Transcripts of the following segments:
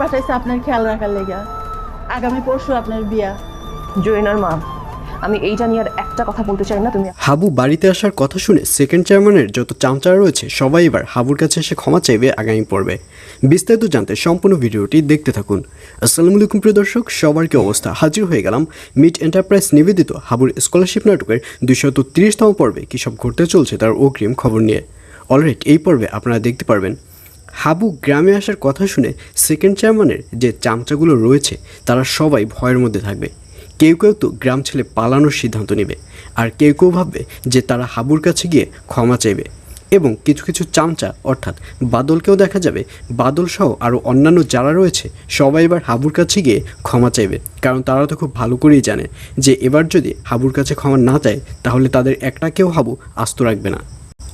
পাঠাইছে আপনার খেয়াল রাখার লেগা। আগামী পরশু আপনার বিয়া। জৈনার মা আমি এইটা নিয়ে আর একটা কথা বলতে চাই না তুমি হাবু বাড়িতে আসার কথা শুনে সেকেন্ড চেয়ারম্যানের যত চামচারা রয়েছে সবাই এবার হাবুর কাছে এসে ক্ষমা চাইবে আগামী পর্বে। বিস্তারিত জানতে সম্পূর্ণ ভিডিওটি দেখতে থাকুন। আসসালামু আলাইকুম প্রিয় দর্শক সবার কি অবস্থা? হাজির হয়ে গেলাম মিট এন্টারপ্রাইজ নিবেদিত হাবুর স্কলারশিপ নাটকের দুইশত তিরিশতম পর্বে কী সব ঘটতে চলছে তার অগ্রিম খবর নিয়ে। অলরেডি এই পর্বে আপনারা দেখতে পারবেন হাবু গ্রামে আসার কথা শুনে সেকেন্ড চেয়ারম্যানের যে চামচাগুলো রয়েছে, তারা সবাই ভয়ের মধ্যে থাকবে। কেউ কেউ তো গ্রাম ছেলে পালানোর সিদ্ধান্ত নেবে, আর কেউ কেউ ভাববে যে তারা হাবুর কাছে গিয়ে ক্ষমা চাইবে। এবং কিছু কিছু চামচা, অর্থাৎ বাদলকেও দেখা যাবে, বাদল সহ আরও অন্যান্য যারা রয়েছে, সবাই এবার হাবুর কাছে গিয়ে ক্ষমা চাইবে। কারণ তারা তো খুব ভালো করেই জানে যে এবার যদি হাবুর কাছে ক্ষমা না চায়, তাহলে তাদের একটা কেউ হাবু আস্ত রাখবে না।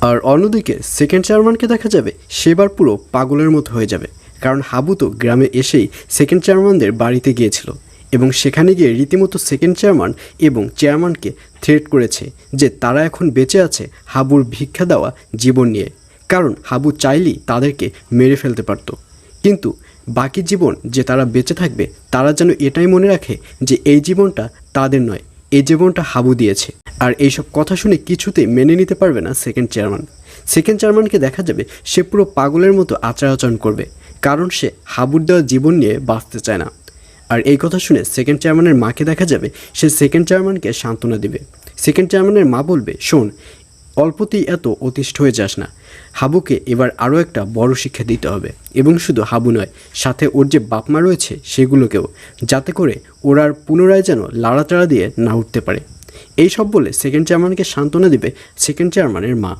আর অন্যদিকে সেকেন্ড চেয়ারম্যানকে দেখা যাবে, সেবার পুরো পাগলের মতো হয়ে যাবে। কারণ হাবু তো গ্রামে এসেই সেকেন্ড চেয়ারম্যানদের বাড়িতে গিয়েছিল এবং সেখানে গিয়ে রীতিমতো সেকেন্ড চেয়ারম্যান এবং চেয়ারম্যানকে থ্রেট করেছে যে তারা এখন বেঁচে আছে হাবুর ভিক্ষা দেওয়া জীবন নিয়ে। কারণ হাবু চাইলেই তাদেরকে মেরে ফেলতে পারত। কিন্তু বাকি জীবন যে তারা বেঁচে থাকবে, তারা যেন এটাই মনে রাখে যে এই জীবনটা তাদের নয় এই জীবনটা হাবু দিয়েছে। আর এইসব কথা শুনে কিছুতে মেনে নিতে পারবে না সেকেন্ড চেয়ারম্যান সেকেন্ড চেয়ারম্যানকে দেখা যাবে সে পুরো পাগলের মতো আচার আচরণ করবে, কারণ সে হাবুর দেওয়া জীবন নিয়ে বাঁচতে চায় না। আর এই কথা শুনে সেকেন্ড চেয়ারম্যানের মাকে দেখা যাবে, সে সেকেন্ড চেয়ারম্যানকে সান্ত্বনা দিবে। সেকেন্ড চেয়ারম্যানের মা বলবে, শোন অল্পতেই এত অতিষ্ঠ হয়ে যাস না। হাবুকে এবার আরও একটা বড় শিক্ষা দিতে হবে। এবং শুধু হাবু নয়, সাথে ওর যে বাপমা রয়েছে সেগুলোকেও, যাতে করে ওরা আর পুনরায় যেন লাড়াচাড়া দিয়ে না উঠতে পারে। এই সব বলে সেকেন্ড চেয়ারম্যানকে সান্ত্বনা দিবে সেকেন্ড চেয়ারম্যানের মা।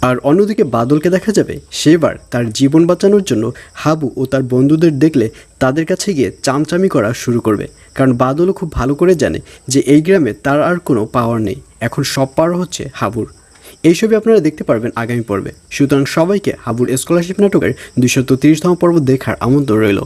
আর অন্যদিকে বাদলকে দেখা যাবে সেবার তার জীবন বাঁচানোর জন্য হাবু ও তার বন্ধুদের দেখলে তাদের কাছে গিয়ে চামচামি করা শুরু করবে। কারণ বাদলও খুব ভালো করে জানে যে এই গ্রামে তার আর কোনো পাওয়ার নেই। এখন সব পাওয়ার হচ্ছে হাবুর। এইসবই আপনারা দেখতে পারবেন আগামী পর্বে। সুতরাং সবাইকে হাবুর স্কলারশিপ নাটকের দুইশত তিরিশতম পর্ব দেখার আমন্ত্রণ রইল।